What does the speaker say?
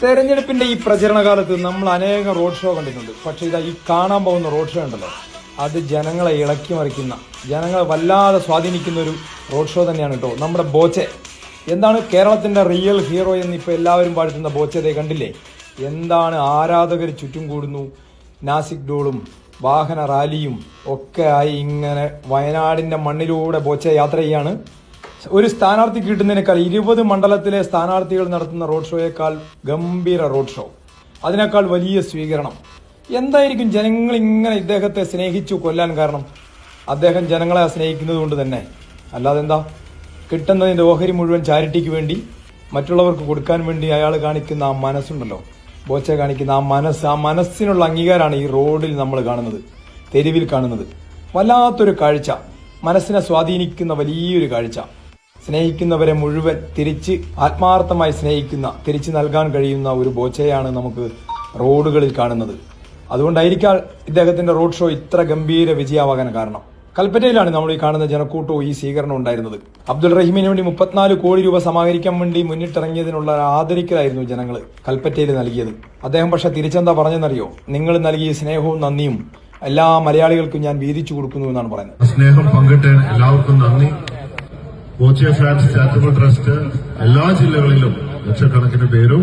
തെരഞ്ഞെടുപ്പിന്റെ ഈ പ്രചരണ കാലത്ത് നമ്മൾ അനേകം റോഡ് ഷോ കണ്ടിട്ടുണ്ട്. പക്ഷേ ഇതാ ഈ കാണാൻ പോകുന്ന റോഡ് ഷോ ഉണ്ടല്ലോ. അത് ജനങ്ങളെ ഇളക്കി മറിക്കുന്ന ജനങ്ങളെ വല്ലാതെ സ്വാധീനിക്കുന്ന ഒരു റോഡ് ഷോ തന്നെയാണ് കേട്ടോ നമ്മുടെ ബോച്ചെ. എന്താണ് കേരളത്തിന്റെ റിയൽ ഹീറോ എന്ന് ഇപ്പൊ എല്ലാവരും പാടുത്തുന്ന ബോച്ചതെ കണ്ടില്ലേ? എന്താണ് ആരാധകർ ചുറ്റും കൂടുന്നു? നാസിക് ഡോളും വാഹന റാലിയും ഒക്കെ ആയി ഇങ്ങനെ വയനാടിന്റെ മണ്ണിലൂടെ ബോച്ച യാത്ര ചെയ്യാണ്. ഒരു സ്ഥാനാർത്ഥി കിട്ടുന്നതിനേക്കാൾ ഇരുപത് മണ്ഡലത്തിലെ സ്ഥാനാർത്ഥികൾ നടത്തുന്ന റോഡ് ഷോയേക്കാൾ ഗംഭീര റോഡ് ഷോ. അതിനേക്കാൾ വലിയ സ്വീകരണം. എന്തായിരിക്കും ജനങ്ങൾ ഇങ്ങനെ ഇദ്ദേഹത്തെ സ്നേഹിച്ചു കൊല്ലാൻ കാരണം? അദ്ദേഹം ജനങ്ങളെ സ്നേഹിക്കുന്നത് കൊണ്ട് തന്നെ. അല്ലാതെ എന്താ? കിട്ടുന്നതിന്റെ ഓഹരി മുഴുവൻ ചാരിറ്റിക്ക് വേണ്ടി മറ്റുള്ളവർക്ക് കൊടുക്കാൻ വേണ്ടി അയാൾ കാണിക്കുന്ന ആ മനസ്സുണ്ടല്ലോ. ബോച്ച കാണിക്കുന്ന ആ മനസ്സ് ആ മനസ്സിനുള്ള അംഗീകാരമാണ് ഈ റോഡിൽ നമ്മൾ കാണുന്നത് തെരുവിൽ കാണുന്നത്. വല്ലാത്തൊരു കാഴ്ച. മനസ്സിനെ സ്വാധീനിക്കുന്ന വലിയൊരു കാഴ്ച. സ്നേഹിക്കുന്നവരെ മുഴുവൻ തിരിച്ച് ആത്മാർത്ഥമായി സ്നേഹിക്കുന്ന തിരിച്ചു നൽകാൻ കഴിയുന്ന ഒരു ബോച്ചയാണ് നമുക്ക് റോഡുകളിൽ കാണുന്നത്. അതുകൊണ്ടായിരിക്കാം ഇദ്ദേഹത്തിന്റെ റോഡ് ഷോ ഇത്ര ഗംഭീര വിജയമാകാൻ കാരണം. കൽപ്പറ്റയിലാണ് നമ്മൾ ഈ കാണുന്ന ജനക്കൂട്ടവും ഈ സ്വീകരണം ഉണ്ടായിരുന്നത്. അബ്ദുൾ റഹീമിന് വേണ്ടി മുപ്പത്തിനാല് കോടി രൂപ സമാഹരിക്കാൻ വേണ്ടി മുന്നിട്ടിറങ്ങിയതിനുള്ള ആദരിക്കലായിരുന്നു ജനങ്ങൾ കൽപ്പറ്റയിൽ നൽകിയത്. അദ്ദേഹം പക്ഷെ തിരിച്ചെന്താ പറഞ്ഞെന്നറിയോ? നിങ്ങൾ നൽകിയ സ്നേഹവും നന്ദിയും എല്ലാ മലയാളികൾക്കും ഞാൻ വീതിച്ചു കൊടുക്കുന്നു എന്നാണ് പറയുന്നത്. സ്നേഹം പങ്കിട്ട് എല്ലാവർക്കും നന്ദി. കോച്ചിയ ഫാൻസ് ചാരിറ്റബിൾ ട്രസ്റ്റ് എല്ലാ ജില്ലകളിലും ലക്ഷക്കണക്കിന് പേരും